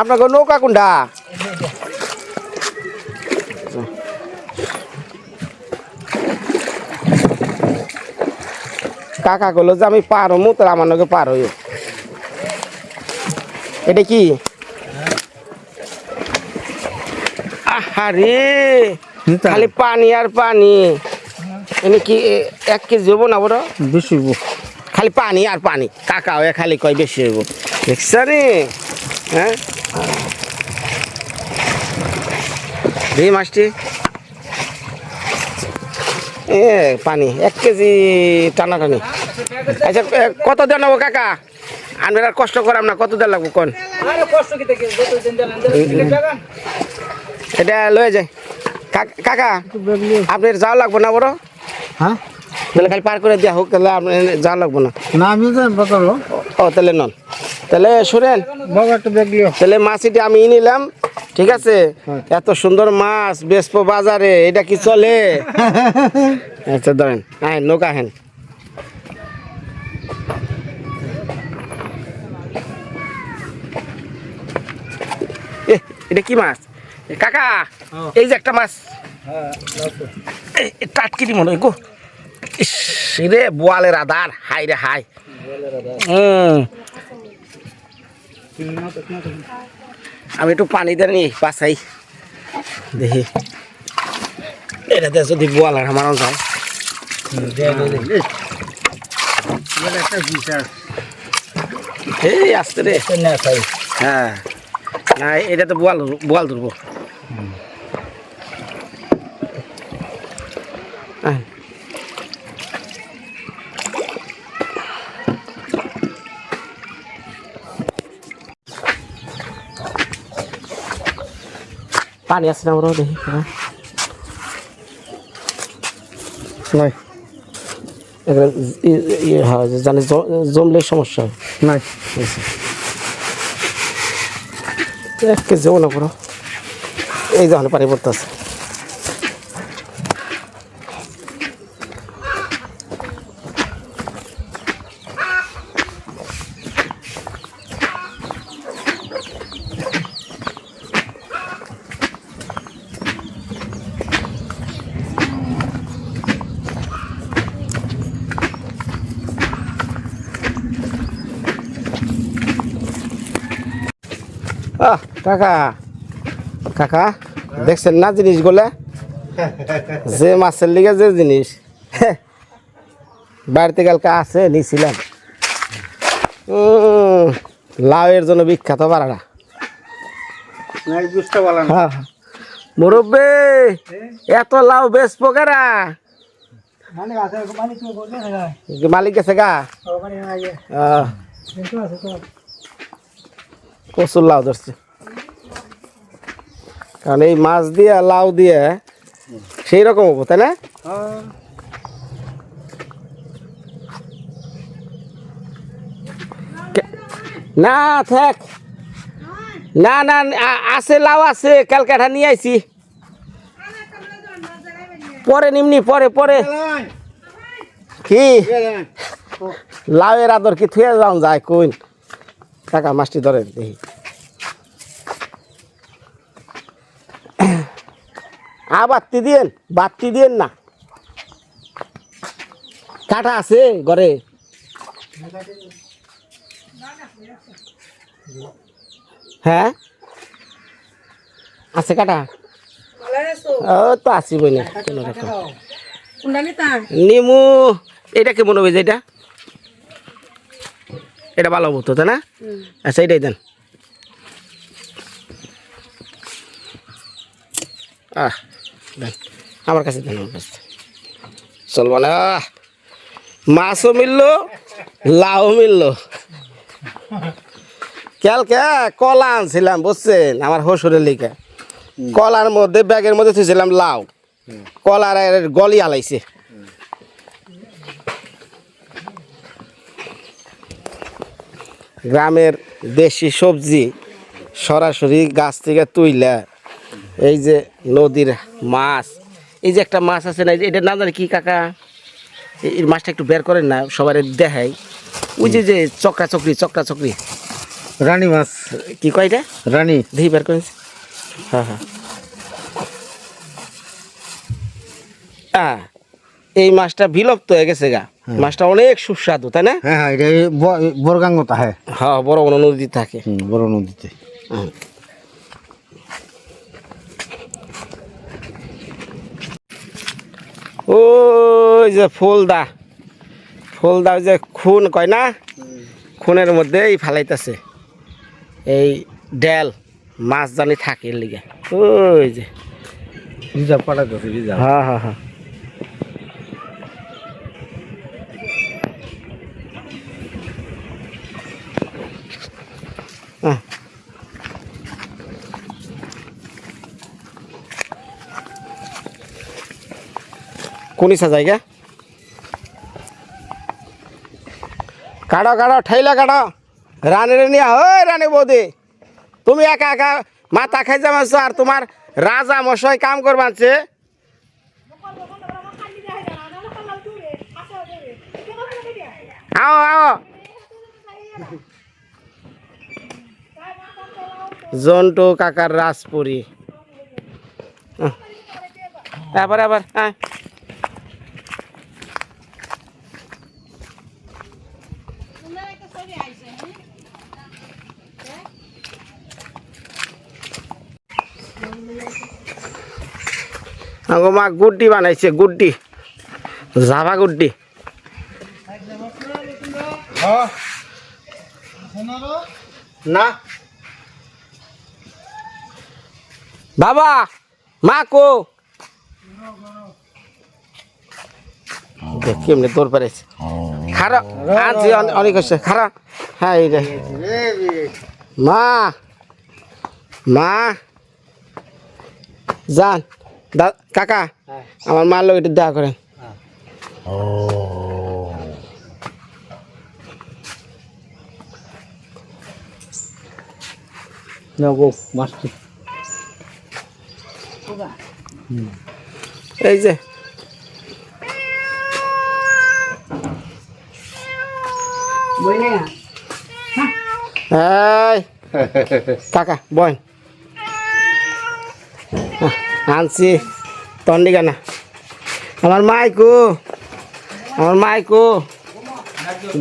আপনাকে নৌকা কোনটা? কাকা কইলো যে আমি পার হমু তো আমার নকে পার হইও। এটা কি? আহারে খালি পানি আর পানি। এনে কি এক কেজি হব না বড়? বেশি খালি পানি আর পানি। কাকা হয়ে খালি কয় বেশি হইব। দেখছ। হ্যাঁ? এই মাছটি এ পানি এক কেজি টানা টানি। আচ্ছা কত দেন নেব কাকা? আমি আর কষ্ট করাম না কত দেন লাগবো কোন? এটা লয়ে যায় কাক- কাকা আপনার যাওয়া লাগবো না বড়? হ্যাঁ? তাহলে খালি পার করে দেওয়া হোক তাহলে আপনার যাওয়া লাগবো না। না আমি যাই ও তাহলে নন। তাহলে লিও। তাহলে মাছিটি আমি নিলাম ঠিক আছে? এত সুন্দর মাছ বেসপো বাজারে এটা কি চলে? আচ্ছা ধরেন হ্যাঁ নৌকা হেন এটা কি মাছ? কাকা এই যে একটা মাছ। টাটকিরি মনে হয় গো ইস, রে বোয়ালের আধার হাই রে হাই হুম। আমি একটু পানি দিয়ে নি বাসাই দেখি। এটাতে যদি বোয়ালার আমার যায়। এই, আসতে রে হ্যাঁ। না, এটা তো বোয়াল বোয়াল ধরবো। আহ। পানি আছে না ওরাও দেখি। নাই। ইয়ে হয় জানি জমলে সমস্যা হয়। নাই। এক কেজি ওলা পুরো। এই যে পানি পড়তেছে। কাকা কাকা দেখছেন না জিনিস জিনিসগুলা? যে মাছের লিগে যে জিনিস। বাড়িতে কালকে আছে নিছিলাম। লাউয়ের জন্য বিখ্যাত পাড়াটা হ্যাঁ। মুরব্বী এত লাউ বেশ পোকারা আছে মালিক গেছে গা মানে আগে আহ, কিন্তু আছে তো প্রচুর লাউ ধরছে। কারণ এই মাছ দিয়ে লাউ দিয়ে সেই রকম হব তাই না? না থাক। না না আছে লাউ আছে ক্যালকাটা নিয়ে আইছি। পরে নিমনি পরে পরে। কি? লাউয়ের আদর কি থুয়ে যাও যায় কইন? কাকা মাছটি ধরে দেখি আ বাত্তি দিয়েন বাত্তি দিয়েন না। কাটা আছে ঘরে। হ্যাঁ? আছে কাটা ও তো আসিব না কোনো রকম নিমু এটা কেমন হবে যে এটা? এটা ভালো হতো তাই না? আচ্ছা এটাই দেন। আহ দেন। আমার কাছে দেন আমার কাছে। চলব না। মাছও মিললো লাউ মিললো। কালকে কলা আনছিলাম বুঝছেন? আমার হসুরের লিখে কলার মধ্যে ব্যাগের মধ্যে থুয়েছিলাম লাউ। কলার গলি আলাইছে। গ্রামের দেশি সবজি সরাসরি গাছ থেকে তুইলা এই যে নদীর মাছ এই যে একটা মাছ আছে না এটার নাম জানি কি কাকা? এই এই মাছটা একটু বের করেন না সবার দেখাই। ওই যে যে চক্রা চকরি চক্রা চকরি। রানী মাছ। কি কয় এটা? রানী। দেখি বের করেছি হ্যাঁ হ্যাঁ। এই মাছটা বিলুপ্ত হয়ে গেছে গা। মাছটা অনেক সুস্বাদু তাই না? হ্যাঁ হ্যাঁ এটা বরগাঙ্গতা হ্যাঁ। হ্যাঁ বড় বড় নদী থাকে। বড় নদীতে। ওই যে ফুলদা ফুলদা ওই যে খুন কয় না? খুনের মধ্যে এই ফালাইতেছে। এই ডেল মাছ জানি থাকে লিগে। ওই যে। রিজার্ভ পাঠা যাচ্ছে রিজার্ভ। হ্যাঁ হ্যাঁ হ্যাঁ হ্যাঁ। কোন ইসা জায়গা? কাটো কাটো ঠেলা কাটো রানের নিয়ে ওই রানী বৌদি, তুমি একা একা মাথা খাই যাচ্ছ আর তোমার রাজা মশাই কাম করবাচ্ছে আও আও। জন্টু কাকার রাজপুরি। আবার আবার হ্যাঁ মা গুড্ডি বানাইছে, গুড্ডি। জাভা গুড্ডি। না। বাবা, মা কো? দেখ কেমনে দৌড় পেরেছে। অনে- অনেক হচ্ছে খারাপ হ্যাঁ মা মা। যান। কাকা আমার মার লোক একটু দেখা করেন। না গো মাছটি এই যে। এই কাকা বয়। আনছি। তন্ডিকা না আমার মাইকু। আমার মাইকু।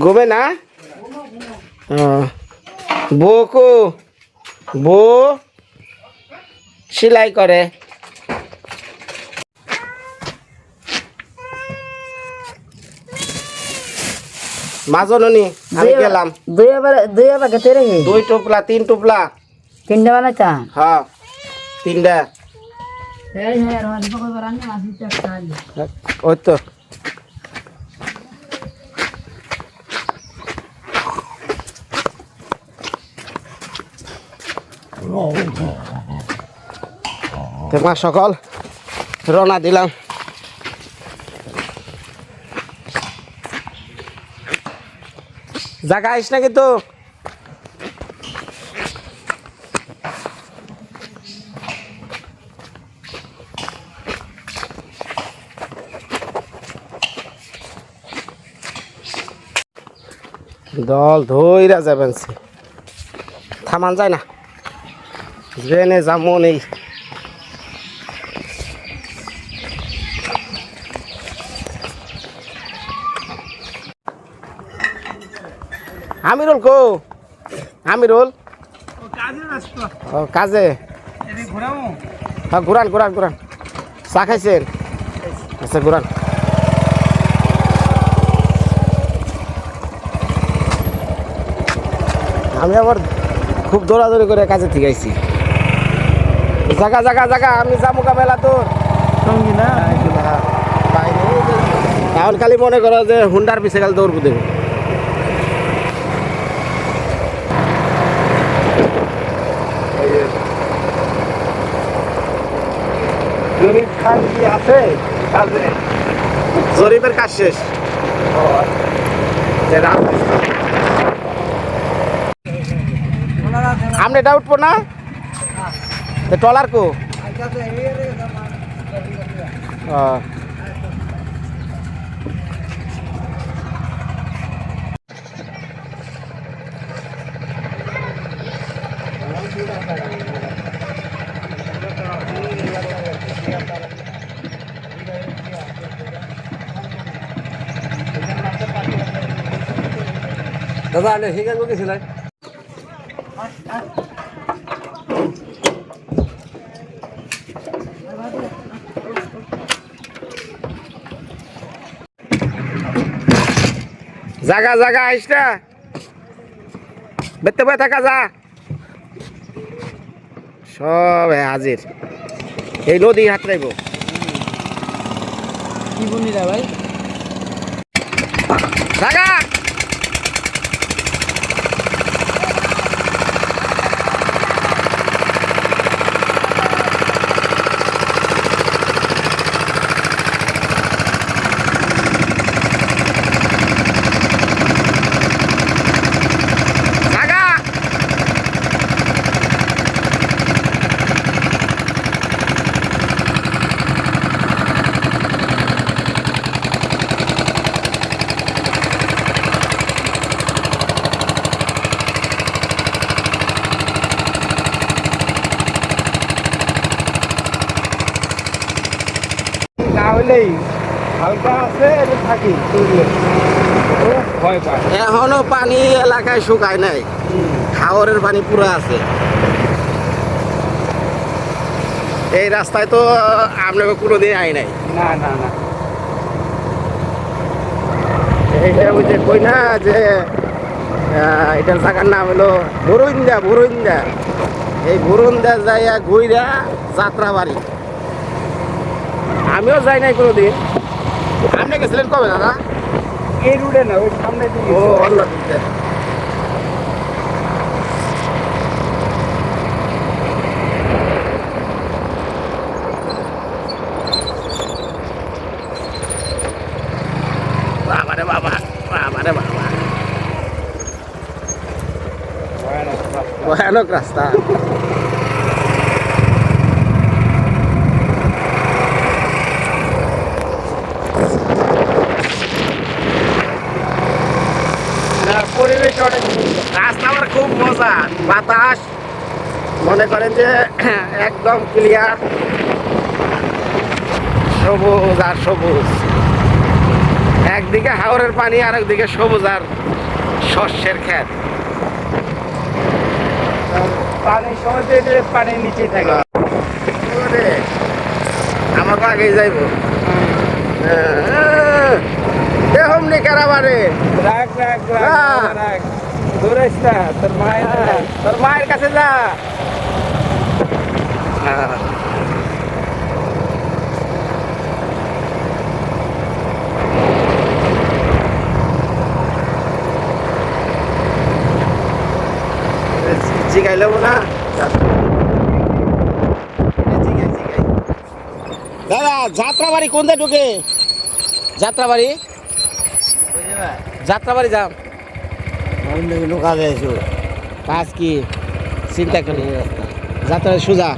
ঘুমে না? বউকু। বউ সেলাই করে। মাজননি আমি গেলাম। দুই আবার দুই আবার গেতে রেখে দুই টুপলা তিন টুপলা। তিনটা বানাইতা হ্যাঁ। তিনটা। ওই তো। তোমার সকল রওনা দিলাম। জায়গা আইস না কিন্তু দল ধইরা যাবেন সে। থামান যায় না। ট্রেনে যাব নেই আমিরুল কো? আমিরুল? ও কাজে। হ্যাঁ ঘুরান ঘুরান ঘুরান। চা খাইছেন? আচ্ছা ঘুরান। আমি আবার খুব দৌড়াদৌড়ি করে কাজে থেকে আইছি। জাগা জাগা জাগা আমি যাব কা মেলা তো। সঙ্গী না? এখন খালি মনে করো যে হুন্ডার পিছে খালি দৌড়বো দেবো। খান কি আছে? কাজে? জরিপের কাজ শেষ। যে রাত- আপনি এটা উঠবো না ট্রলার কো? ও। দাদা আলে সেখানে গেছিলেন জাগা জাগা আইস বেতে বয়ে থাকা যা। সব হাজির। এই নদী হাত রাইব কি বলিরা ভাই জাগা জাগা না হইলেই হালকা আছে এটা থাকি এখনও পানি এলাকায় শুকায় নাই। খাওয়ারের পানি পুরো আছে। এই রাস্তায় তো আপনাকে কোনোদিন আই নাই। না না না। এইটা ওই যে কই না যে আহ, এটার জায়গার নাম হলো এই যাইয়া ঘুইরা যাত্রা বাড়ি আমিও যাই নাই কোনোদিন। আপনি গেছিলেন কবে দাদা? এই রুটে না ওই সামনে দিকে ও অন্য দিক ভয়ানক রাস্তা না পরিবেশ অনেক সুন্দর। রাস্তা আমার খুব মজা বাতাস মনে করেন যে একদম ক্লিয়ার সবুজ আর সবুজ। একদিকে হাওরের পানি আর একদিকে সবুজ আর শস্যের ক্ষেত। পানির সময় তো নিচে থাকে। আমাকে আগেই যাইব। দেহম কারাবারে। রাখ রাখ রাখ হ্যাঁ। তোর মায়ের তোর মায়ের কাছে যা। জিগাইলে না জিগাই জিগাই দাদা যাত্রাবাড়ি কোনটা ঢুকে যাত্রাবাড়ি যাত্রাবাড়ি যাম ঢোকা যাইছো কাজ কি চিন্তা করি যাত্রা সোজা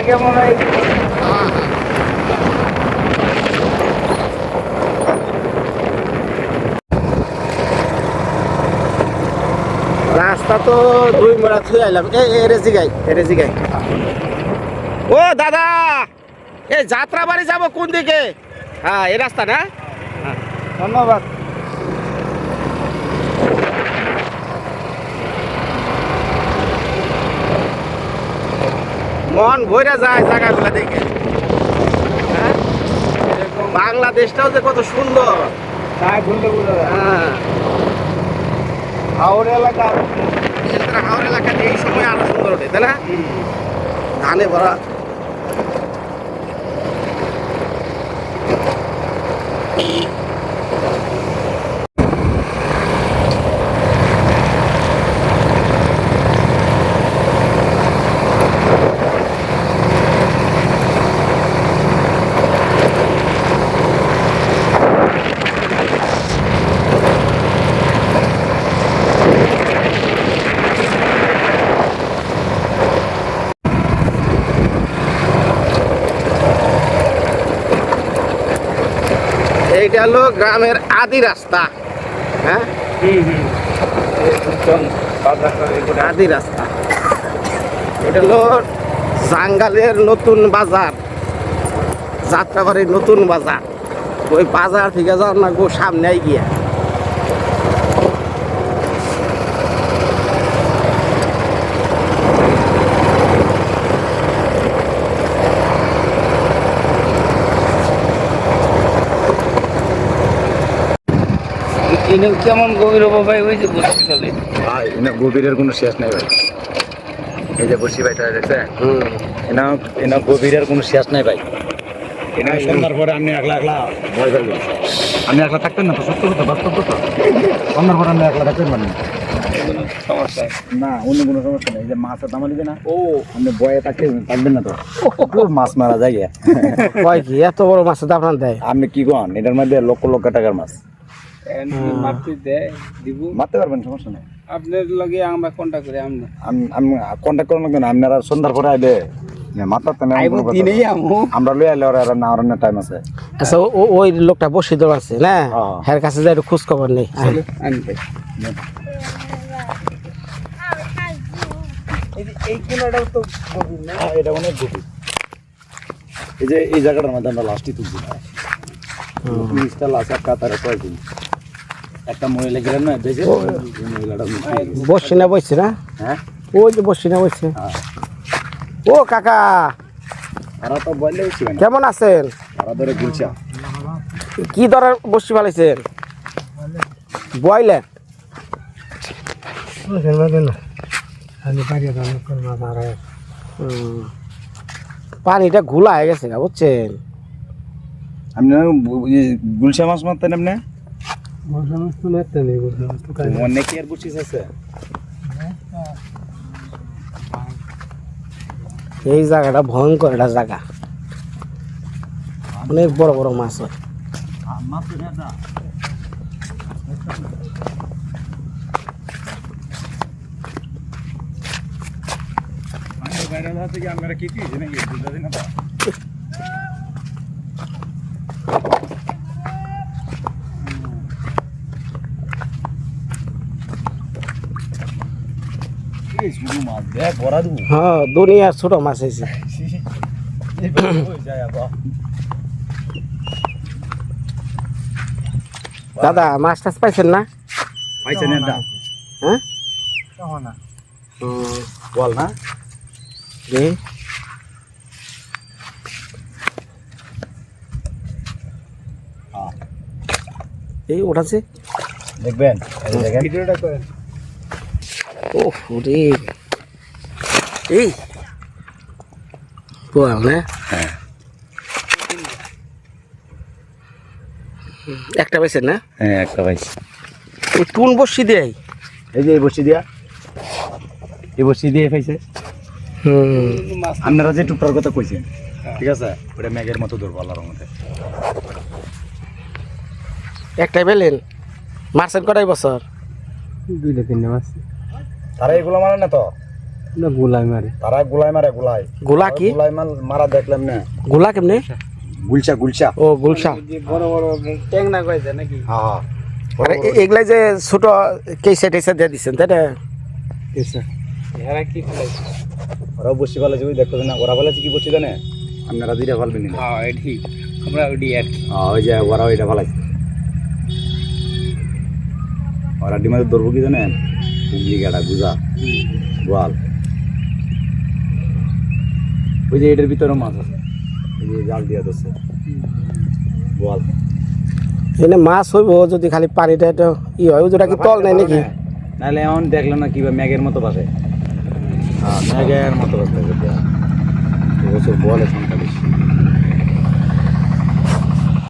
আগে মনে হয় রাস্তা তো দুই মোড়া থুই আইলাম। এ এ রে জিগাই এ জিগাই। ও দাদা! এ যাত্রা বাড়ি যাব কোন দিকে? হ্যাঁ এই রাস্তা না? ধন্যবাদ। মন ভরে যায় জায়গাগুলো দেখে। হ্যাঁ? বাংলাদেশটাও যে কত সুন্দর। হ্যাঁ। হাওড় এলাকা। হাওড় এলাকাতে এই সব বটে তাই না? ধানে ভরা। এইটা হলো গ্রামের আদি রাস্তা হ্যাঁ? আদি রাস্তা। এটা হলো জাঙ্গালের নতুন বাজার যাত্রাবাড়ির নতুন বাজার। ওই বাজার থেকে যাওয়ার না গো সামনে গিয়া কেমন গভীর হব ভাই? ওই যে বসে চলে ভাই এনে গভীরের কোনো শেষ নাই ভাই। এই যে বসি ভাই তারা দেখছে এনা এনা গভীরের কোনো শেষ নাই ভাই। এনা সন্ধ্যার পরে আপনি একলা একলা ভয় পাইবেন। আপনি একলা থাকতেন না তো? সত্য কথা বাস্তব কথা। সন্ধ্যার পরে আপনি একলা থাকতেন মানে? সমস্যা না অন্য কোনো সমস্যা নেই। যে দাম দিবে না ও। আপনি বয়ে থাকবেন না তো? মাছ মারা যায় গিয়া। কয় কি এত বড় মাছের দাম আপনার দেয়? আপনি কি কন? এটার মধ্যে লক্ষ লক্ষ টাকার মাছ। মারতে দেয় দিব। মারতে পারবেন সমস্যা নেই। আপনার লগে আমরা কন্টাক্ট করি আমরা। আমি আমি কন্ট্যাক্ট করুন কেন আপনারা সন্ধ্যার পরে আইলে আমরা লই আইলে না টাইম আছে। আচ্ছা ওই লোকটা বসে দেওয়া আছে না? হ্যাঁ। হের কাছে যাই খোঁজ খবর নেই এই কোনাটাও তো গভীর না? হ্যাঁ, এটা অনেক গভীর। এই যে এই জায়গাটার মধ্যে আমরা লাস্টই তুলছি না। লাস্ট একটা তারা কয়েকদিন একটা মহিলা গেলেন না দেখে মহিলাটা। বসছি না বসছি না? হ্যাঁ। ওই যে বসছি না বসছি। ও কাকা। তারা তো বললে কেমন আছেন? তারা ধরে গুলছা। কি দরার বসছি ফেলাইছেন? বয়লেন। পানিটা ঘোলা হয়ে গেছে না বুঝছেন? আপনি গুলশা মাছ মারতেন আপনি অনেক আর বুঝছিস আছে এই জায়গাটা ভয়ঙ্কর একটা জায়গা। অনেক বড় বড় মাছ হয়। আপনারা কি কি নাকি বুঝতে না এই শুধু মাছ দেখ ভরা দেবো হ্যাঁ দুনিয়ার ছোট মাছ হয়েছে। দাদা মাছ টাছ পাইছেন না? পাইছেন হ্যাঁ? বল না। এই। ওঠাছে দেখবেন এই যে দেখেন। ভিডিওটা করেন। ও রে। এই। বল না। হ্যাঁ। একটা পাইছেন না? হ্যাঁ একটা পাইছি। এই টুন বসি দেয়? এই যে এই বসি দিয়া। এই বসি দিয়ে পাইছে। হুম। আপনারা যে টুকটার কথা কইছেন ঠিক আছে? ওটা ম্যাগের মতো ধরবো আল্লাহর মধ্যে একটাই পেলেন? মারছেন কটাই বছর? দুইটা তিনটা মাছ তারা এগুলো মারে না তো? না গোলাই মারে। তারা গুলাই মারে গুলাই। গোলা কি? গুলাই মাল মারা দেখলাম না। গোলা কেমনে? গুলচা গুলচা ও গুলশা। বড় বড় ট্যাংনা কয়েছে নাকি? হ্যাঁ। হ্যাঁ আরে এ- এগুলাই যে ছোট কেসে টেসে দিয়ে দিচ্ছেন তাই না? এরা কি ফেলাইছে ওরাও বসি ভালো যে ওই দেখতে না ওরা ভালো কি বসি জানে? আপনারা দুইটা ভালবেন না। হ্যাঁ এটি আমরা ওডি আর কি। হ্যাঁ, ওই যে ওরা ওইটা ভালাইছে ওরা ডিমাতে ধরবো কি জানেন? গাড়া গুজা গোয়াল ওই যে এটার ভিতরে মাছ আছে। এই যে জাল দিয়া ধরছে। গোয়াল এনে মাছ হইব যদি খালি পানিটা একটু ই হয় ওটা কি তল নাই নাকি? নাহলে এমন দেখলাম না কিবা ম্যাগের মতো বাসে। হ্যাঁ ম্যাগের মতো অবস্থা করতে এবছর বলে